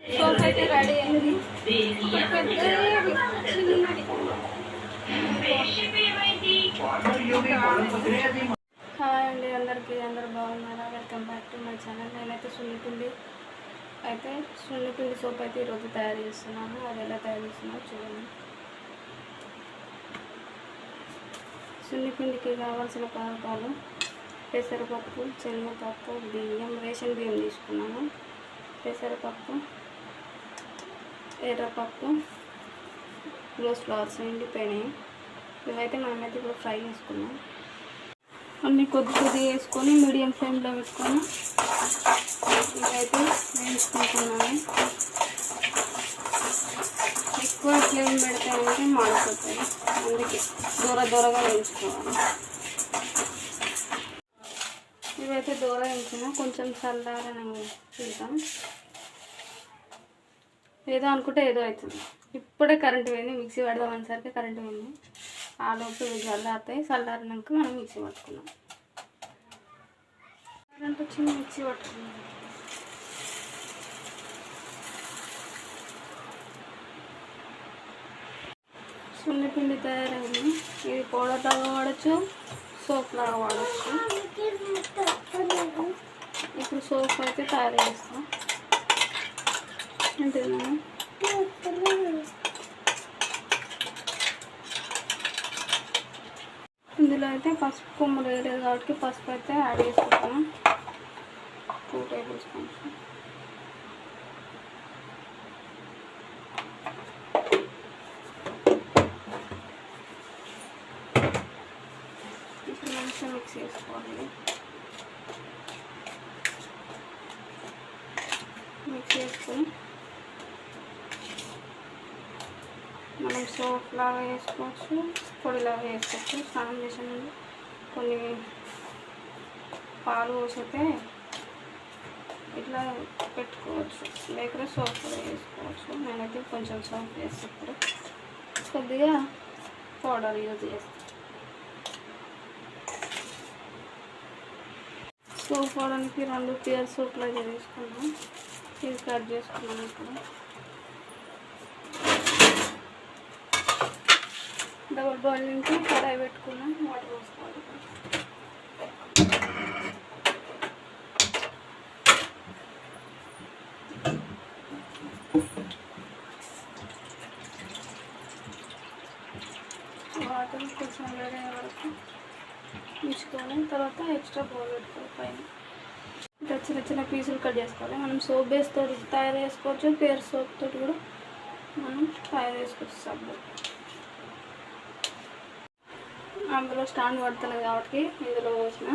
Hi అండి అందరికీ అందరు బాగున్నారా? Welcome back to my channel. నేనైతే సున్నిపిండి. అయితే సున్నిపిండి సోప్ అయితే ఈరోజు తయారు చేస్తున్నాను. అది ఎలా తయారు చేస్తున్నారో చూడండి. సున్నిపిండికి కావాల్సిన పదార్థాలు పెసరపప్పు శనగపప్పు బియ్యం రేషన్ బియ్యం తీసుకున్నాను. పెసరపప్పు ఎర్రపప్పు రోజ్ ఫ్లవర్స్ ఎండిపోయినాయి ఇవైతే మనమైతే ఇప్పుడు ఫ్రై చేసుకున్నాం అన్నీ కొద్ది కొద్ది వేసుకొని మీడియం ఫ్లేమ్లో పెట్టుకొని ఇవైతే వేయించుకుంటున్నాను. ఎక్కువ ఫ్లేమ్ పెడితే అంటే మాడిపోతాయి. అందుకే దూర దూరగా వేయించుకోవాలి. ఇవైతే దూర వేయించిన కొంచెం చల్లారని చూద్దాం. ఏదో అనుకుంటే ఏదో అవుతుంది. ఇప్పుడే కరెంట్ పోయింది మిక్సీ పడదాం అనేసరికి కరెంట్ పోయింది. ఆ లోపు చల్లారుతాయి చల్లారినాక మనం మిక్సీ పట్టుకున్నాం కరెంట్ వచ్చింది మిక్సీ పట్టుకున్నాం సున్నిపిండి తయారైంది. ఇది పౌడర్ లాగా వాడచ్చు సోప్ లాగా వాడచ్చు. ఇప్పుడు సోప్ అయితే తయారు చేస్తాం. ఇందులో అయితే పసుపు కొమ్ములు వేయలేదు కాబట్టి పసుపు అయితే యాడ్ చేసుకుంటాను టూ టేబుల్ స్పూన్స్ ఇప్పుడు మంచిగా మిక్స్ చేసుకోవాలి మిక్స్ చేసుకొని మనం సోప్ లాగా వేసుకోవచ్చు పొడిలాగా వేసుకోవచ్చు. స్నానం చేసే ముందు కొన్ని పాలు పోసితే ఇట్లా పెట్టుకోవచ్చు. లేకపోతే సోప్ కూడా వేసుకోవచ్చు. నేనైతే కొంచెం సోప్ వేసేప్పుడు కొద్దిగా పౌడర్ యూజ్ చేస్తాను సోప్ అవడానికి రెండు పియర్ సోప్లు అయితే తీసుకున్నాం ఇది కట్ చేసుకున్నాం ఇప్పుడు. బోల్ నుంచి కడాయి పెట్టుకున్నాం వాటర్ పోసుకోవాలి. వాటర్ కొంచెం వేరే వరకు ఉంచుకొని తర్వాత ఎక్స్ట్రా బౌల్ పెట్టుకోవాలి పైన. ఇట్లా చిన్న చిన్న పీసులు కట్ చేసుకోవాలి. మనం సోప్ బేస్తో తయారు చేసుకోవచ్చు పేరు సోప్ తోటి కూడా మనం తయారు చేసుకోవచ్చు సబ్బు అందులో స్టాండ్ పడుతుంది కాబట్టి ఇందులో పోసిన.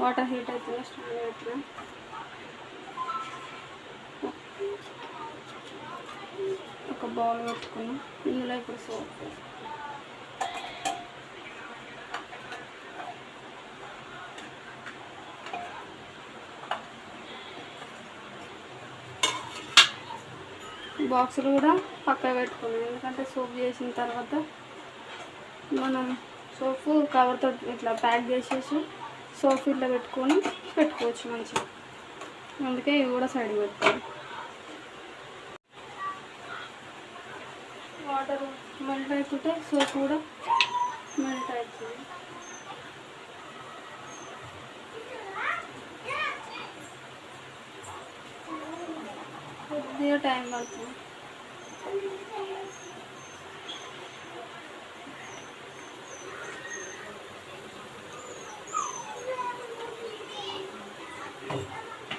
వాటర్ హీట్ అవుతుంది స్టాండ్ పెట్టిన ఒక బౌల్ పెట్టుకున్నాం. ఇందులో ఇప్పుడు సోప్. బాక్సులు కూడా పక్క పెట్టుకున్నాం. ఎందుకంటే సోప్ చేసిన తర్వాత మనం సోపు కవర్తో ఇట్లా ప్యాక్ చేసేసి సోప్ ఇట్లా పెట్టుకొని పెట్టుకోవచ్చు మంచిగా. అందుకే ఇవి కూడా సైడ్ పెట్టుకోవాలి. వాటర్ మెల్ట్ అయిపోతే సోప్ కూడా మెల్ట్ అవుతుంది కొద్దిగా టైం పడుతుంది.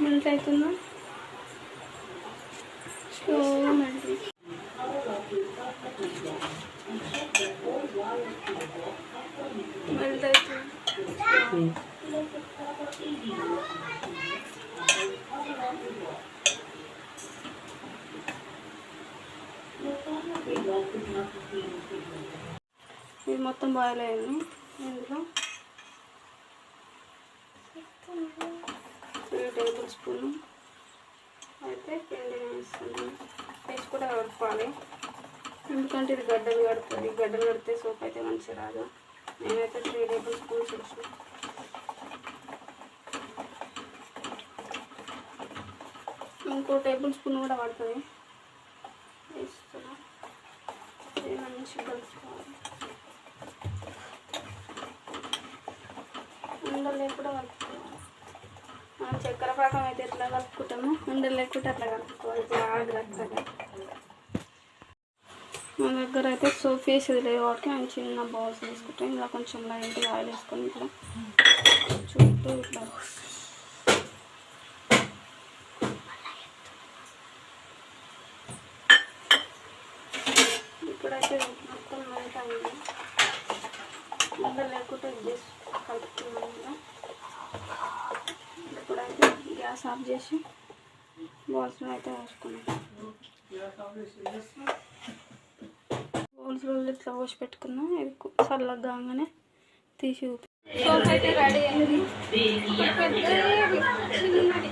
మెల్ట్ అవుతుందా? స్లోగా మెల్ట్ మెల్ట్ అవుతుంది. ఇది మొత్తం బాయిల్ అయ్యాను ఇందులో త్రీ టేబుల్ స్పూన్ అయితే పిండి వేస్తుంది వేసి కూడా కడపాలి ఎందుకంటే ఇది గడ్డలు కడుతుంది. గడ్డలు కడితే సోప్ అయితే మంచిగా రాదు. నేనైతే త్రీ టేబుల్ స్పూన్స్ వేసిన. ఇంకో టేబుల్ స్పూన్ కూడా పడుతుంది. వేస్తున్నా. ఇది మంచిగా కలుపుకోవాలి. ఉండలు లేకుండా కలుపుకోవాలి. మనం చక్కెర పాకం అయితే ఎట్లా కలుపుకుంటామో ఉండలు లేకుండా అట్లా కలుపుకోవాలి. జాగ్రత్తగా మన దగ్గర అయితే సోప్ వేసేది లేదు కాబట్టి నేను చిన్న బౌల్స్ వేసుకుంటాం ఇలా కొంచెం లైట్గా ఆయిల్ వేసుకొని ఇట్లా చుట్టూ ఇట్లా ఇప్పుడైతే మొత్తం మంట అయింది. ఉండలు లేకుండా ఇది కలుపుకున్నాం గ్యాస్ ఆఫ్ చేసి బౌల్స్లో అయితే వేసుకున్నాం. బౌల్స్లో ఇట్లా పోసి పెట్టుకున్నాం ఇది చల్లగా కాగానే తీసి ఊపి సోప్ అయితే రెడీ అయింది. చిన్నది.